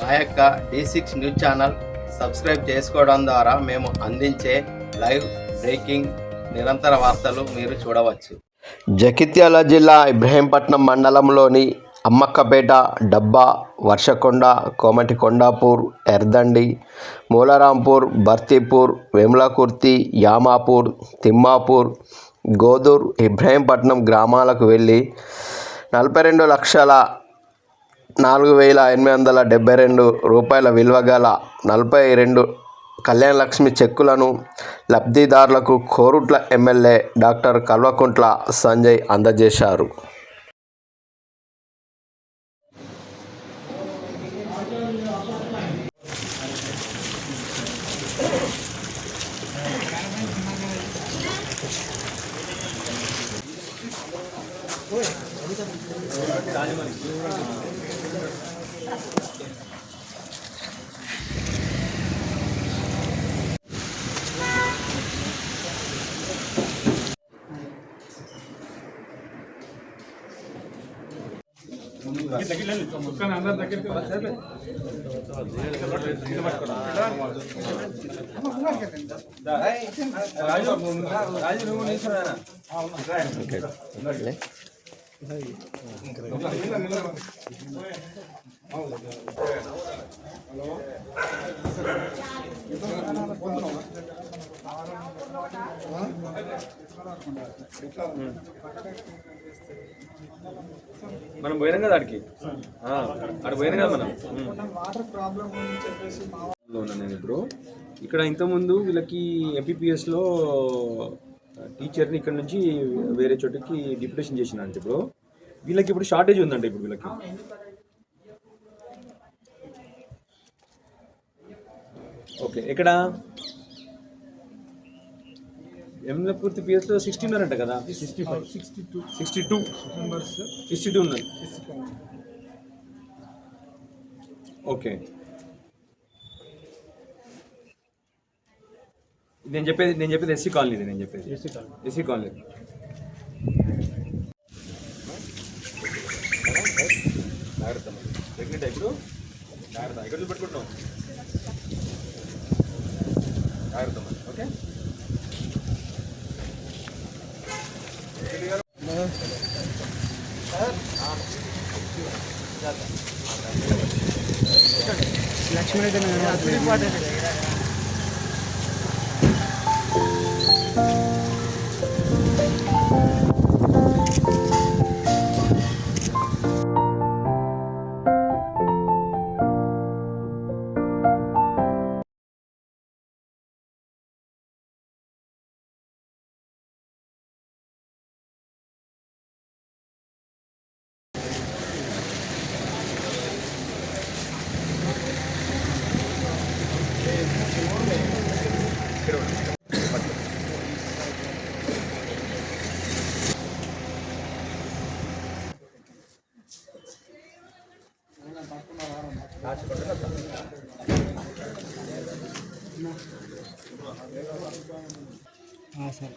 మా యొక్క D six news channel subscribe చేసుకోవడం ద్వారా మేము అందించే లైవ్ బ్రేకింగ్ నిరంతర వార్తలు మీరు చూడవచ్చు. జగిత్యాల జిల్లా ఇబ్రహీంపట్నం మండలంలోని అమ్మక్కపేట డబ్బా వర్షకొండ కోమటి కొండాపూర్ ఎర్దండి మూలరాంపూర్ బర్తీపూర్ వేములకుర్తి యామాపూర్ తిమ్మాపూర్ గోదూర్ ఇబ్రహీంపట్నం గ్రామాలకు వెళ్ళి నలభై రెండు లక్షల నాలుగు వేల ఎనిమిది వందల డెబ్బై రెండు రూపాయల విలువ గల నలభై రెండు కళ్యాణ లక్ష్మి చెక్కులను లబ్ధిదారులకు కోరుట్ల ఎమ్మెల్యే డాక్టర్ కల్వకుంట్ల సంజయ్ అందజేశారు. రాజు రాజు నువ్వు నిల్చున్నా మనం పోయినాం కదా ఆ, ఆడ పోయినాం కదా మనం. నేను ఇప్పుడు. ఇక్కడ ఇంతకుముందు వీళ్ళకి ఎంపీపీఎస్లో టీచర్ని ఇక్కడ నుంచి వేరే చోటుకి డిప్యుటేషన్ చేసిన అంటే ఇప్పుడు. వీళ్ళకి ఇప్పుడు షార్టేజ్ ఉందంట ఇప్పుడు వీళ్ళకి. ఓకే ఇక్కడ ఎంల పూర్తి పిఎస్లో సిక్స్టీ ఉన్నారంట కదా? Sixty five. Sixty two. Sixty two. Members. Sixty two ఉన్నారు ఓకే. నేను చెప్పేది నేను చెప్పేది ఎస్సీ కాలనీ ఇది నేను చెప్పేది. S C colony. S C colony. Pregnant ఇప్పుడు జాగ్రత్త ఇక్కడ పెట్టుకుంటున్నాం జాగ్రత్త ఓకే సరే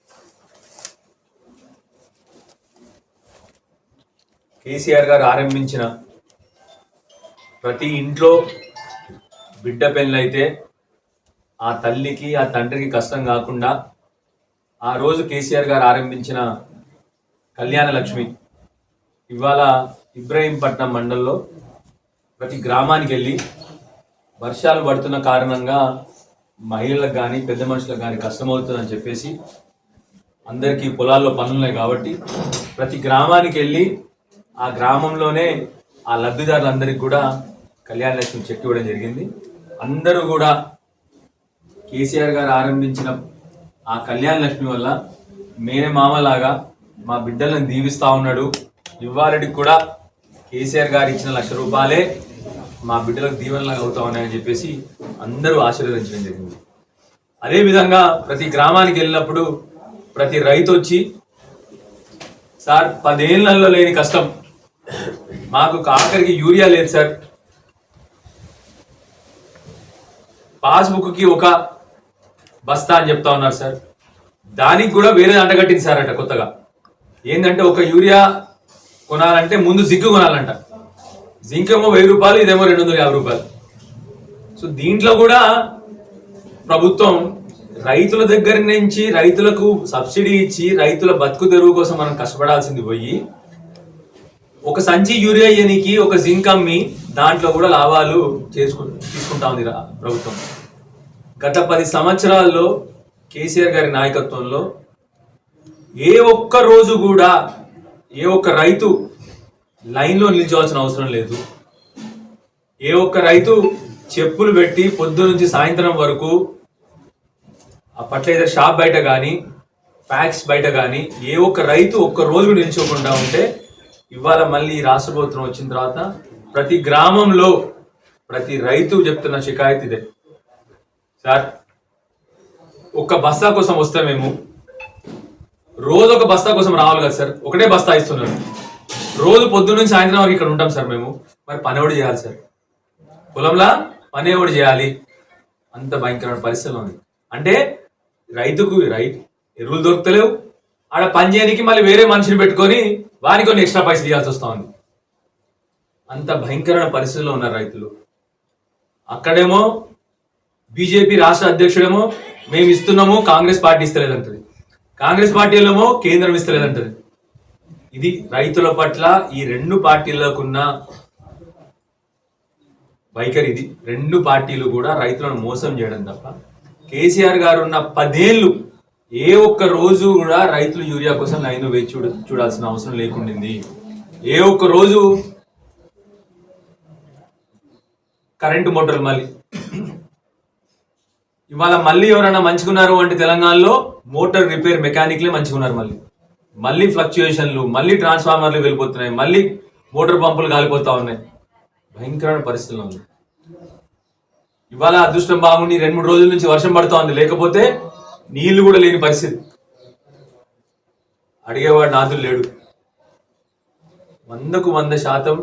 కేసీఆర్ గారు ఆరంభించిన ప్రతి ఇంట్లో బిడ్డ పెళ్ళైతే ఆ తల్లికి ఆ తండ్రికి కష్టం కాకుండా ఆ రోజు కేసీఆర్ గారు ఆరంభించిన కళ్యాణ లక్ష్మి ఇవాళ ఇబ్రహీంపట్నం మండల్లో ప్రతి గ్రామానికి వెళ్ళి వర్షాలు పడుతున్న కారణంగా మహిళలకు కానీ పెద్ద మనుషులకు కానీ కష్టమవుతుందని చెప్పేసి అందరికీ పొలాల్లో పనులున్నాయి కాబట్టి ప్రతి గ్రామానికి వెళ్ళి ఆ గ్రామంలోనే ఆ లబ్ధిదారులందరికీ కూడా కళ్యాణ లక్ష్మి చెక్ ఇవ్వడం జరిగింది. అందరూ కూడా కేసీఆర్ గారు ఆరంభించిన ఆ కళ్యాణ లక్ష్మి వల్ల మేనే మామలాగా మా బిడ్డలను దీవిస్తా ఉన్నాడు. ఇవ్వాలడికి కూడా కేసీఆర్ గారు ఇచ్చిన లక్ష రూపాయలే మా బిడ్డలకు దీవెనలాగా అవుతా ఉన్నాయని చెప్పేసి అందరూ ఆశీర్వదించడం జరిగింది. అదేవిధంగా ప్రతి గ్రామానికి వెళ్ళినప్పుడు ప్రతి రైతు వచ్చి సార్ పదేళ్ళలో లేని కష్టం మాకు ఆఖరికి యూరియా లేదు సార్. పాస్బుక్కి ఒక బస్తా అని చెప్తా ఉన్నారు సార్. దానికి కూడా వేరే అంటగట్టింది సార్ అంట కొత్తగా. ఏంటంటే ఒక యూరియా కొనాలంటే ముందు జింక్ కొనాలంట. జింక్ ఏమో వెయ్యి రూపాయలు ఇదేమో రెండు వందల యాభై రూపాయలు. సో దీంట్లో కూడా ప్రభుత్వం రైతుల దగ్గర నుంచి రైతులకు సబ్సిడీ ఇచ్చి రైతుల బతుకు తెరువు కోసం మనం కష్టపడాల్సింది పోయి ఒక సంచి యూరియా ఇయ్యనికి ఒక జింక్ అమ్మి దాంట్లో కూడా లాభాలు చేసుకు తీసుకుంటా ఉంది ప్రభుత్వం. గత పది సంవత్సరాల్లో కేసీఆర్ గారి నాయకత్వంలో ఏ ఒక్క రోజు కూడా ఏ ఒక్క రైతు లైన్లో నిల్చోవాల్సిన అవసరం లేదు. ఏ ఒక్క రైతు చెప్పులు పెట్టి పొద్దు నుంచి సాయంత్రం వరకు ఆ ఫర్టిలైజర్ షాప్ బయట కానీ ప్యాక్స్ బయట కానీ ఏ ఒక్క రైతు ఒక్క రోజు నిల్చోకుండా ఉంటే ఇవాళ మళ్ళీ ఈ వచ్చిన తర్వాత ప్రతి గ్రామంలో ప్రతి రైతు చెప్తున్న షికాయత్ ఇదే. సార్ ఒక్క బస్తా కోసం వస్తే మేము రోజు ఒక బస్తా కోసం రావాలి కదా సార్? ఒకటే బస్తా ఇస్తున్నారు. రోజు పొద్దున్న నుంచి సాయంత్రం వరకు ఇక్కడ ఉంటాం సార్ మేము. మరి పని చేయాలి సార్? పొలంలా పని చేయాలి? అంత భయంకరమైన పరిస్థితులు ఉంది. అంటే రైతుకు రైతు ఎరువులు దొరుకుతలేవు. ఆడ పని చేయడానికి మళ్ళీ వేరే మనిషిని పెట్టుకొని వారికి కొన్ని ఎక్స్ట్రా పైసలు ఇవ్వాల్సి వస్తుంది ఉంది. అంత భయంకరమైన పరిస్థితుల్లో ఉన్నారు రైతులు. అక్కడేమో బీజేపీ రాష్ట్ర అధ్యక్షుడేమో మేము ఇస్తున్నాము కాంగ్రెస్ పార్టీ ఇస్తలేదంటది. కాంగ్రెస్ పార్టీలేమో కేంద్రం ఇస్తలేదంటది. ఇది రైతుల పట్ల ఈ రెండు పార్టీలకున్న వైఖరి ఇది. రెండు పార్టీలు కూడా రైతులను మోసం చేయడం తప్ప. కేసీఆర్ గారు ఉన్న పదేళ్ళు ఏ ఒక్క రోజు కూడా రైతులు యూరియా కోసం లైన్ వేచి చూడ చూడాల్సిన అవసరం లేకుండింది. ఏ ఒక్క రోజు కరెంటు మోటార్లు మళ్ళీ. ఇవాళ మళ్ళీ ఎవరైనా మంచుకున్నారు అంటే తెలంగాణలో మోటార్ రిపేర్ మెకానిక్లే మంచుకున్నారు మళ్ళీ. మళ్ళీ ఫ్లక్చుయేషన్లు మళ్ళీ ట్రాన్స్ఫార్మర్లు వెళ్ళిపోతున్నాయి మళ్ళీ మోటార్ పంపులు కాలిపోతా ఉన్నాయి. భయంకరమైన పరిస్థితుల్లో ఉంది. ఇవాళ అదృష్టం బాగుండి రెండు మూడు రోజుల నుంచి వర్షం పడుతోంది. లేకపోతే నీళ్ళు కూడా లేని పరిస్థితి. అడిగేవాడు నాదులు లేడు. వందకు వంద శాతం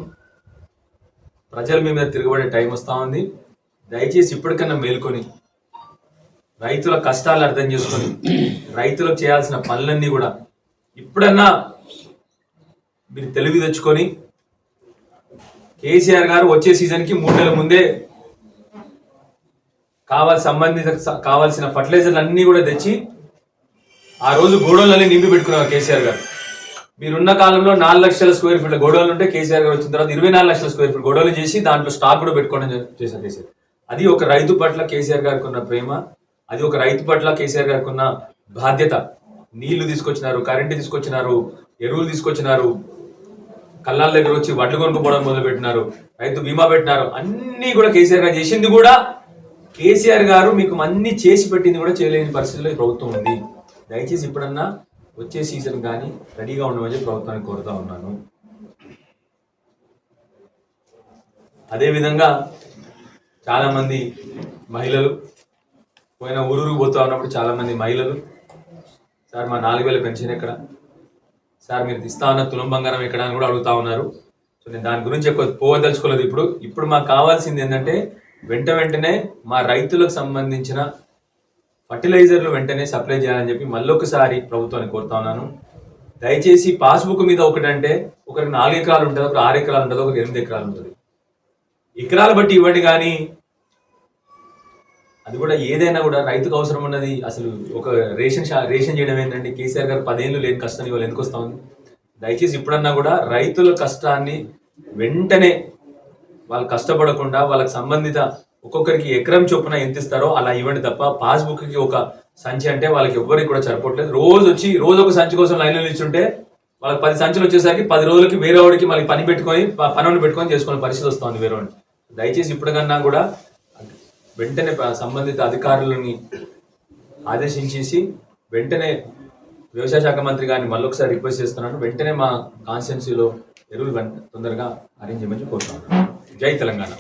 ప్రజల మీ మీద తిరగబడే టైం వస్తూ ఉంది. దయచేసి ఇప్పటికన్నా మేల్కొని రైతుల కష్టాలు అర్థం చేసుకొని రైతులకు చేయాల్సిన పనులన్నీ కూడా ఇప్పుడన్నా మీరు తెలివి తెచ్చుకొని కేసీఆర్ గారు వచ్చే సీజన్కి మూడు నెలల ముందే కావాల్సి సంబంధిత కావాల్సిన ఫర్టిలైజర్లు అన్నీ కూడా తెచ్చి ఆ రోజు గోడౌన్లన్నీ నింపి పెట్టుకున్నారు కేసీఆర్ గారు. మీరున్న కాలంలో నాలుగు లక్షల స్క్వేర్ ఫీట్ గోడౌన్లు ఉంటే కేసీఆర్ గారు వచ్చిన తర్వాత ఇరవై నాలుగు లక్షల స్క్వేర్ ఫీట్ గోడౌన్లు చేసి దాంట్లో స్టాక్ కూడా పెట్టుకోవడం చేశారు కేసీఆర్. అది ఒక రైతు పట్ల కేసీఆర్ గారికి ఉన్న ప్రేమ అది ఒక రైతు పట్ల కేసీఆర్ గారికి ఉన్న బాధ్యత. నీళ్ళు తీసుకొచ్చినారు కరెంటు తీసుకొచ్చినారు ఎరువులు తీసుకొచ్చినారు కళ్ళాల దగ్గర వచ్చి వడ్లు కొనుక్కోవడం మొదలు పెట్టినారు రైతు బీమా పెట్టినారు అన్నీ కూడా కేసీఆర్ గారు చేసింది కూడా కేసీఆర్ గారు మీకు అన్ని చేసి పెట్టింది కూడా చేయలేని పరిస్థితిలో ఈ ప్రభుత్వం ఉంది. దయచేసి ఇప్పుడన్నా వచ్చే సీజన్ కానీ రెడీగా ఉండమని ప్రభుత్వాన్ని కోరుతా ఉన్నాను. అదేవిధంగా చాలామంది మహిళలు పోయిన ఊరూరు పోతా ఉన్నప్పుడు చాలామంది మహిళలు సార్ మా నాలుగు వేల పెన్షన్ ఎక్కడ? సార్ మీరు ఇస్తా ఉన్న తులం బంగారం ఎక్కడ? అని కూడా అడుగుతా ఉన్నారు. సో నేను దాని గురించి ఎక్కువ పోవదలుచుకోలేదు ఇప్పుడు. ఇప్పుడు మాకు కావాల్సింది ఏంటంటే వెంట వెంటనే మా రైతులకు సంబంధించిన ఫర్టిలైజర్లు వెంటనే సప్లై చేయాలని చెప్పి మళ్ళొకసారి ప్రభుత్వాన్ని కోరుతా ఉన్నాను. దయచేసి పాస్బుక్ మీద ఒకటంటే ఒకరికి నాలుగు ఎకరాలు ఉంటుంది ఒకరు ఆరు ఎకరాలు ఉంటుంది ఒకరికి ఎనిమిది ఎకరాలు ఉంటుంది. ఎకరాలు బట్టి ఇవ్వండి కానీ అది కూడా ఏదైనా కూడా రైతుకు అవసరం ఉన్నది అసలు ఒక రేషన్ షా రేషన్ చేయడం ఏంటంటే కేసీఆర్ గారు పదేళ్ళు లేని కష్టం ఇవాళ ఎందుకు వస్తా ఉంది? దయచేసి ఇప్పుడన్నా కూడా రైతుల కష్టాన్ని వెంటనే వాళ్ళు కష్టపడకుండా వాళ్ళకి సంబంధిత ఒక్కొక్కరికి ఎకరం చొప్పున ఎంత ఇస్తారో అలా ఇవ్వండి తప్ప పాస్బుక్కి ఒక సంచి అంటే వాళ్ళకి ఎవ్వరికి కూడా సరిపోవట్లేదు. రోజు వచ్చి రోజు ఒక సంచి కోసం లైన్లో నిల్చుంటే వాళ్ళకి పది సంచులు వచ్చేసరికి పది రోజులకి వేరే వాడికి మళ్ళీ పని పెట్టుకొని పనులు పెట్టుకొని చేసుకునే పరిస్థితి వస్తుంది వేరే వాడిని దయచేసి ఇప్పటికన్నా కూడా వెంటనే సంబంధిత అధికారులని ఆదేశించేసి వెంటనే వ్యవసాయ శాఖ మంత్రి గారిని మళ్ళీ ఒకసారి రిక్వెస్ట్ చేస్తున్నాను. వెంటనే మా కాన్స్టిట్యున్సీలో ఎరువులు తొందరగా అరేంజ్ చేయమని కోరుతున్నాను. జై తెలంగాణ.